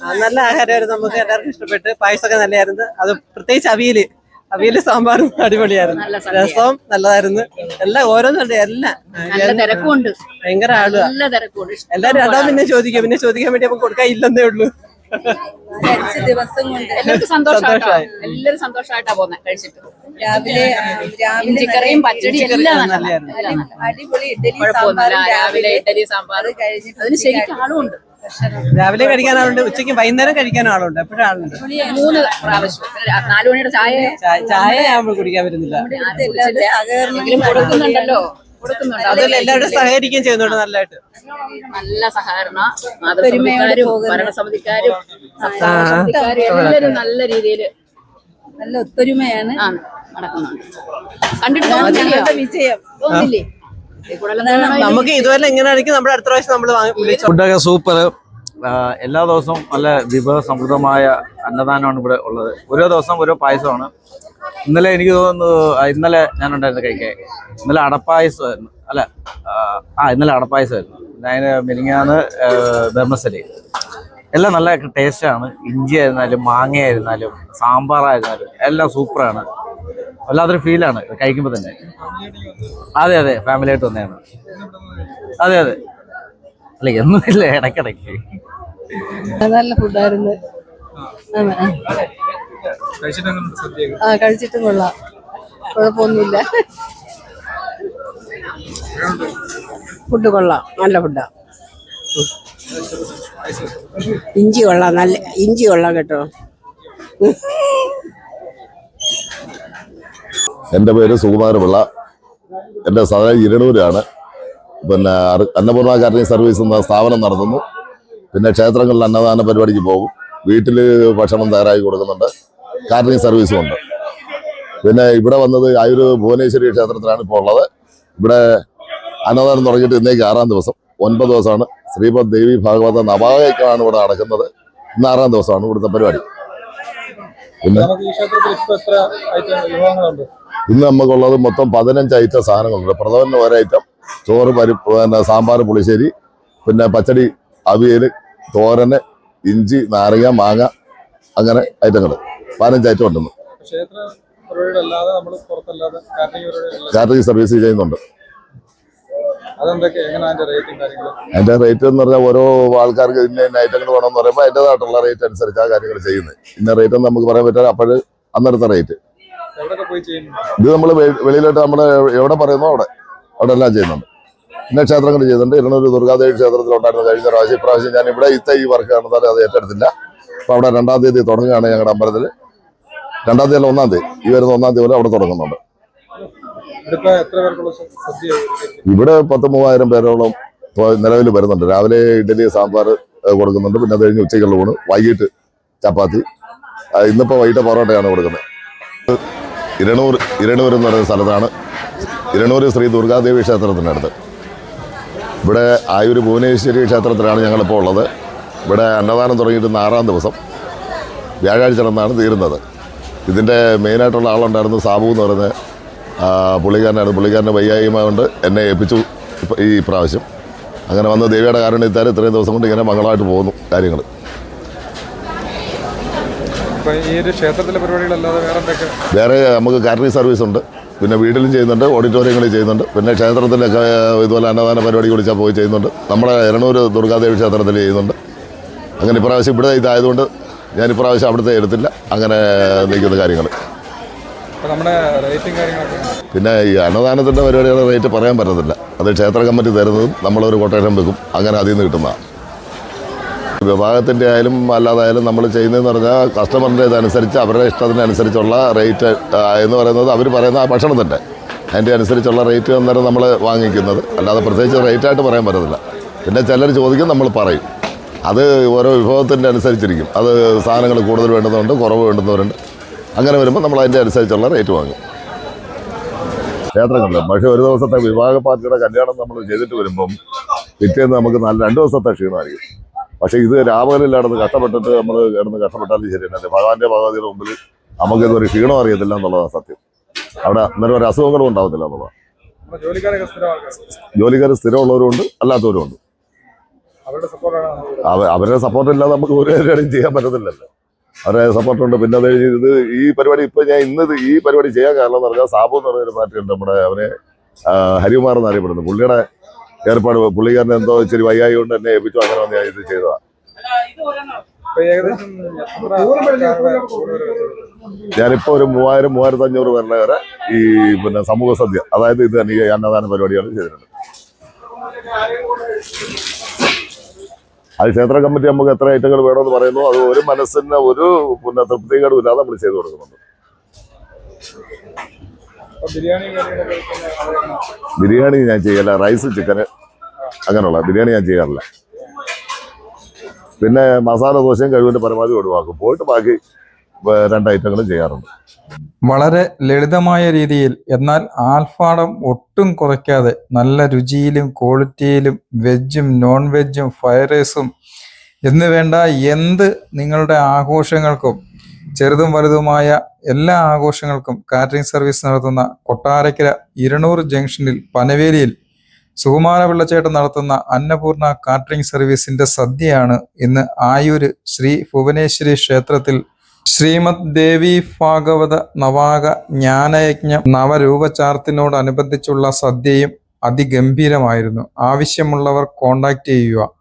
ആ, നല്ല ആഹാരമായിരുന്നു. നമുക്ക് എല്ലാവർക്കും ഇഷ്ടപ്പെട്ട് പായസമൊക്കെ നല്ലതായിരുന്നു അത് പ്രത്യേകിച്ച് അവിയൽ. അവിയൽ സാമ്പാറും അടിപൊളിയായിരുന്നു. രസവും നല്ലതായിരുന്നു. എല്ലാം ഓരോന്നുണ്ട്. എല്ലാം. നല്ല തിരക്കുണ്ട് ഭയങ്കര ആളുക നല്ല തിരക്കുണ്ട് എല്ലാരും അതാ പിന്നെ ചോദിക്കാം പിന്നെ ചോദിക്കാൻ വേണ്ടി നമുക്ക് കൊടുക്കാൻ ഇല്ലെന്നേ ഉള്ളൂ സന്തോഷമായി. സന്തോഷമായിട്ടാ കഴിച്ചിട്ട്. രാവിലെ രാവിലെ ഇഞ്ചിക്കറിയും പച്ചടി എല്ലാം. അടിപൊളി ഇഡലി സാമ്പാറ് രാവിലെ ഇഡലി സാമ്പാർ കഴിഞ്ഞിട്ട് അതിന് ശരിക്കും ആളുണ്ട് രാവിലെ കഴിക്കാൻ ആളുണ്ട് ഉച്ചയ്ക്ക് വൈകുന്നേരം കഴിക്കാൻ ആളുണ്ട് എപ്പോഴും ആളുണ്ട് മൂന്ന് പ്രാവശ്യം. നാല് മണിയുടെ ചായ. ചായ- നമ്മൾ കുടിക്കാൻ പറ്റുന്നില്ല. കൊടുക്കുന്നുണ്ടല്ലോ. അതല്ലേ എല്ലാവരും സഹകരിക്കുകയും ചെയ്യുന്നുണ്ട് നല്ലതായിട്ട്. നല്ല സഹകരണ മാതൃസമിതിക്കാരും ഭരണസമിതിക്കാരും സമിതിക്കാരും എല്ലാവരും നല്ല രീതിയിൽ നല്ല ഒത്തൊരുമയാണ്. നടക്കുന്നുണ്ട്. കണ്ടിട്ട് വിജയം തോന്നില്ലേ. നമുക്ക് ഇതുവരെ ഇങ്ങനെ ആണെങ്കിൽ നമ്മുടെ അടുത്ത പ്രാവശ്യം നമ്മൾ വിളിച്ചു. ഫുഡൊക്കെ സൂപ്പർ. എല്ലാ ദിവസവും നല്ല വിഭവസമൃദ്ധമായ അന്നദാനമാണ് ഇവിടെ ഉള്ളത്. ഓരോ ദിവസം ഓരോ പായസമാണ്. ഇന്നലെ എനിക്ക് തോന്നുന്നു ഇന്നലെ ഞാൻ ഞാനുണ്ടായിരുന്നു കഴിക്കാൻ ഇന്നലെ അടപ്പായസമായിരുന്നു. അല്ല ആ, ഇന്നലെ അടപ്പായസമായിരുന്നു. ഞാൻ അതിന് മിനിങ്ങാന്ന് ധർമ്മസ്ഥലി എല്ലാം നല്ല ടേസ്റ്റാണ്. ഇഞ്ചി ആയിരുന്നാലും മാങ്ങ ആയിരുന്നാലും സാമ്പാറായിരുന്നാലും എല്ലാം സൂപ്പറാണ്. വല്ലാത്തൊരു ഫീലാണ് കഴിക്കുമ്പോൾ തന്നെ. അതെ അതെ ഫാമിലി ആയിട്ട് വന്നതാണ്. അതെ അതെ. അല്ല എന്നുമില്ല ഇടയ്ക്കിടയ്ക്ക്. നല്ല ഫുഡായിരുന്നു ആ കഴിച്ചിട്ടും കൊള്ളാം. കുഴപ്പമൊന്നുമില്ല. ഫുഡ് കൊള്ളാം. നല്ല ഫുഡാ ഇഞ്ചി കൊള്ളാം. നല്ല ഇഞ്ചി കൊള്ളാം കേട്ടോ. എന്റെ പേര് സുകുമാരപിള്ള. എന്റെ സ്ഥലം ഇരുളൂരാണ് പിന്നെ അന്നപൂർണ കാറ്ററിംഗ് സർവീസ് എന്ന സ്ഥാപനം നടത്തുന്നു. പിന്നെ ക്ഷേത്രങ്ങളിൽ അന്നദാന പരിപാടിക്ക് പോകും. വീട്ടിൽ ഭക്ഷണം തയ്യാറാക്കി കൊടുക്കുന്നുണ്ട്. കാറ്ററിംഗ് സർവീസും ഉണ്ട്. പിന്നെ ഇവിടെ വന്നത് ആയൂർ ഭുവനേശ്വരി ക്ഷേത്രത്തിലാണ് ഇപ്പോൾ ഉള്ളത്. ഇവിടെ അന്നദാനം തുടങ്ങിയിട്ട് ഇന്നേക്ക് ആറാം ദിവസം. ഒൻപത് ദിവസമാണ്. ശ്രീപദ് ദേവി ഭാഗവത നവായക്കാണ് ഇവിടെ നടക്കുന്നത്. ഇന്ന് ആറാം ദിവസമാണ് ഇവിടുത്തെ പരിപാടി. പിന്നെ ഇന്ന് നമുക്കുള്ളത് മൊത്തം പതിനഞ്ച് ഐറ്റം സാധനങ്ങളുണ്ട്. പ്രഥമന് ഒരൈറ്റം ചോറ് പരിപ്പ് പിന്നെ സാമ്പാർ പുളിശ്ശേരി പിന്നെ പച്ചടി അവിയൽ തോരന് ഇഞ്ചി നാരങ്ങ മാങ്ങ അങ്ങനെ ഐറ്റങ്ങൾ പതിനഞ്ച് ഐറ്റം ഉണ്ടെന്ന്. കാറ്ററിംഗ് സർവീസ് ചെയ്യുന്നുണ്ട്. അതിന്റെ റേറ്റും എന്ന് പറഞ്ഞാൽ ഓരോ ആൾക്കാർക്ക് ഇന്ന ഇന്ന ഐറ്റങ്ങൾ വേണമെന്ന് പറയുമ്പോൾ അതിന്റെതായിട്ടുള്ള റേറ്റ് അനുസരിച്ച് ആ കാര്യങ്ങൾ ചെയ്യുന്നത്. ഇന്ന റേറ്റ് എന്ന് നമുക്ക് പറയാൻ പറ്റില്ല അപ്പോഴും അന്നേരത്തെ റേറ്റ് ഇത് നമ്മൾ വെളിയിലോട്ട് നമ്മൾ എവിടെ പറയുന്നോ അവിടെ. അവിടെ എല്ലാം ചെയ്യുന്നുണ്ട്. പിന്നെ ക്ഷേത്രങ്ങൾ ചെയ്യുന്നുണ്ട്. ഇരുന്നൂർ ദുർഗാദേവി ക്ഷേത്രത്തിലുണ്ടായിരുന്നു കഴിഞ്ഞ പ്രാവശ്യം. ഇപ്രാവശ്യം ഞാൻ ഇവിടെ ഇത്ത ഈ വർക്ക് കാണുന്നത് അത് ഏറ്റെടുത്തില്ല. അപ്പോൾ അവിടെ രണ്ടാം തീയതി തുടങ്ങുകയാണ് ഞങ്ങളുടെ അമ്പലത്തിൽ രണ്ടാം തീയതി ഒന്നാം തീയതി. ഈ വരുന്ന ഒന്നാം തീയതി വരെ അവിടെ തുടങ്ങുന്നുണ്ട്? ഇവിടെ പത്ത് മൂവായിരം പേരോളം നിലവിൽ വരുന്നുണ്ട്. രാവിലെ ഇഡലി സാമ്പാർ കൊടുക്കുന്നുണ്ട്. പിന്നെ അത് കഴിഞ്ഞ് ഉച്ചയ്ക്കുള്ള ഊണ് വൈകിട്ട് ചപ്പാത്തി. ഇന്നിപ്പോൾ വൈകിട്ട് പൊറോട്ടയാണ് കൊടുക്കുന്നത്. ഇരണൂർ ഇരണൂർ എന്ന് പറയുന്ന സ്ഥലത്താണ് ഇരണൂർ ശ്രീ ദുർഗാദേവി ക്ഷേത്രത്തിനടുത്ത് ഇവിടെ ആയൂർ ഭുവനേശ്വരി ക്ഷേത്രത്തിലാണ് ഞങ്ങളിപ്പോൾ ഉള്ളത്. ഇവിടെ അന്നദാനം തുടങ്ങിയിട്ട് ആറാം ദിവസം. വ്യാഴാഴ്ച നടന്നാണ് തീരുന്നത്. ഇതിന്റെ മെയിനായിട്ടുള്ള ആളുണ്ടായിരുന്നു സാബു എന്ന് പറയുന്ന പുള്ളിക്കാരനായിരുന്നു. പുള്ളിക്കാരന്റെ വയ്യായ്മ കൊണ്ട് എന്നെ ഏൽപ്പിച്ചു ഈ പ്രാവശ്യം. അങ്ങനെ വന്ന് ദേവിയുടെ കാരണത്താൽ ഇത്രയും ദിവസം കൊണ്ട് ഇങ്ങനെ മംഗളമായിട്ട് പോകുന്നു കാര്യങ്ങൾ. ഈ ഒരു ക്ഷേത്രത്തിലെ പരിപാടികളല്ലാതെ വേറെ എന്തൊക്കെ? വേറെ നമുക്ക് കാറ്ററിംഗ് സർവീസ് ഉണ്ട്. പിന്നെ വീട്ടിലും ചെയ്യുന്നുണ്ട് ഓഡിറ്റോറിയങ്ങളിൽ ചെയ്യുന്നുണ്ട്. പിന്നെ ക്ഷേത്രത്തിലൊക്കെ ഇതുപോലെ അന്നദാന പരിപാടി വിളിച്ചാൽ പോയി ചെയ്യുന്നുണ്ട്. നമ്മുടെ എരണൂർ ദുർഗാദേവി ക്ഷേത്രത്തിൽ ചെയ്യുന്നുണ്ട്. അങ്ങനെ ഇപ്രാവശ്യം ഇവിടെ ഇതായതുകൊണ്ട് ഞാൻ ഇപ്രാവശ്യം അവിടുത്തെ എടുത്തില്ല. അങ്ങനെ നിൽക്കുന്ന കാര്യങ്ങൾ. നമ്മുടെ റേറ്റും കാര്യങ്ങളൊക്കെ? പിന്നെ ഈ അന്നദാനത്തിന്റെ പരിപാടികളുടെ റേറ്റ് പറയാൻ പറ്റത്തില്ല. അത് ക്ഷേത്ര കമ്മിറ്റി തരുന്നതും നമ്മളൊരു കൊട്ടേഷൻ വെക്കും. അങ്ങനെ അതിൽ നിന്ന് കിട്ടുന്നതാണ്. വിഭാഗത്തിന്റെ ആയാലും അല്ലാതായാലും നമ്മൾ ചെയ്യുന്നതെന്ന് പറഞ്ഞാൽ കസ്റ്റമറിന്റെ ഇതനുസരിച്ച് അവരുടെ ഇഷ്ടത്തിനനുസരിച്ചുള്ള റേറ്റ് എന്ന് പറയുന്നത് അവർ പറയുന്ന ആ ഭക്ഷണം തന്നെ. അതിന്റെ അനുസരിച്ചുള്ള റേറ്റ് അന്നേരം നമ്മൾ വാങ്ങിക്കുന്നത്. അല്ലാതെ പ്രത്യേകിച്ച് റേറ്റായിട്ട് പറയാൻ പറ്റത്തില്ല. പിന്നെ ചിലർ ചോദിക്കും നമ്മൾ പറയും. അത് ഓരോ വിഭവത്തിന്റെ അനുസരിച്ചിരിക്കും. അത് സാധനങ്ങൾ കൂടുതൽ വേണ്ടുന്നവരുണ്ട് കുറവ് വേണ്ടുന്നവരുണ്ട്. അങ്ങനെ വരുമ്പോൾ നമ്മൾ അതിന്റെ അനുസരിച്ചുള്ള റേറ്റ് വാങ്ങും. ക്ഷേത്രങ്ങളിൽ പക്ഷേ ഒരു ദിവസത്തെ വിവാഹ പാർട്ടിയുടെ കല്യാണം നമ്മൾ ചെയ്തിട്ട് വരുമ്പം പിറ്റേന്ന് നമുക്ക് നല്ല രണ്ട് ദിവസത്തെ ക്ഷീണമായിരിക്കും. പക്ഷേ ഇത് രാമകലിൽ നടന്ന് കഷ്ടപ്പെട്ടിട്ട് നമ്മൾ കിടന്ന് കഷ്ടപ്പെട്ടാലും ശരി തന്നെ. ഭഗവാന്റെ ഭഗവതിയുടെ മുമ്പിൽ നമുക്ക് ഇതൊരു ക്ഷീണം അറിയത്തില്ല എന്നുള്ളതാണ് സത്യം. അവിടെ അന്നേരം ഒരു അസുഖങ്ങളും ഉണ്ടാവത്തില്ല എന്നുള്ളതാണ്. ജോലിക്കാർ അല്ലാത്തവരും ഉണ്ട് അവരുടെ സപ്പോർട്ട് ഇല്ലാതെ നമുക്ക് ഒരു കാര്യവും ചെയ്യാൻ പറ്റത്തില്ലല്ലോ. അവരെ സപ്പോർട്ട് ഉണ്ട് പിന്നെ അത് ഇത് ഈ പരിപാടി ഇപ്പൊ ഞാൻ ഇന്ന് ഈ പരിപാടി ചെയ്യാൻ കാരണം എന്ന് പറഞ്ഞാൽ സാബു എന്ന് പറഞ്ഞൊരു പാർട്ടി ഉണ്ട് നമ്മുടെ അവനെ ഹരികുമാർ എന്ന് അറിയപ്പെടുന്നു. പുള്ളിയുടെ ഏർപ്പാട് പുള്ളിക്കാരൻ എന്തോ ഇച്ചിരി വയ്യായി കൊണ്ട് എന്നെ ഏൽപ്പിച്ചു. അങ്ങനെ വന്ന് ഞാൻ ഇത് ചെയ്തതാണ്? ഞാനിപ്പോ ഒരു മൂവായിരം മൂവായിരത്തി അഞ്ഞൂറ് പേരുടെ വരെ ഈ പിന്നെ സമൂഹ സദ്യ അതായത് ഇത് തന്നെ അന്നദാന പരിപാടികൾ ചെയ്തിട്ടുണ്ട് അത് ക്ഷേത്ര കമ്മിറ്റി നമുക്ക് എത്ര ഐറ്റങ്ങൾ വേണമെന്ന് പറയുന്നു. അത് ഒരു മനസ്സിന് ഒരു പിന്നെ തൃപ്തികേടും ഇല്ലാതെ നമ്മൾ ചെയ്തു കൊടുക്കുന്നുണ്ട്. ബിരിയാണി ഞാൻ ചെയ്യല്ല റൈസ് ചിക്കന് അങ്ങനെയുള്ള ബിരിയാണി ഞാൻ ചെയ്യാറില്ല. പിന്നെ മസാല ദോശയും കഴിവിന്റെ പരമാവധി ഒഴിവാക്കും. പോയിട്ട് ബാക്കി രണ്ട് ഐറ്റങ്ങളും ചെയ്യാറുണ്ട്. വളരെ ലളിതമായ രീതിയിൽ എന്നാൽ ആൽഫാടം ഒട്ടും കുറയ്ക്കാതെ നല്ല രുചിയിലും ക്വാളിറ്റിയിലും വെജും നോൺ വെജും ഫ്രൈഡ് റൈസും എന്ന് വേണ്ട എന്ത് നിങ്ങളുടെ ആഘോഷങ്ങൾക്കും ചെറുതും വലുതുമായ എല്ലാ ആഘോഷങ്ങൾക്കും കാറ്ററിംഗ് സർവീസ് നടത്തുന്ന കൊട്ടാരക്കര ഇരുന്നൂർ ജംഗ്ഷനിൽ പനവേലിയിൽ സുകുമാര പിള്ളച്ചേട്ടൻ നടത്തുന്ന അന്നപൂർണ കാറ്ററിംഗ് സർവീസിന്റെ സദ്യയാണ് ഇന്ന് ആയൂര് ശ്രീ ഭുവനേശ്വരി ക്ഷേത്രത്തിൽ ശ്രീമദ് ദേവി ഭാഗവത നവാക ജ്ഞാനയജ്ഞ നവരൂപചാർത്തിനോടനുബന്ധിച്ചുള്ള സദ്യയും അതിഗംഭീരമായിരുന്നു. ആവശ്യമുള്ളവർ കോണ്ടാക്ട് ചെയ്യുക.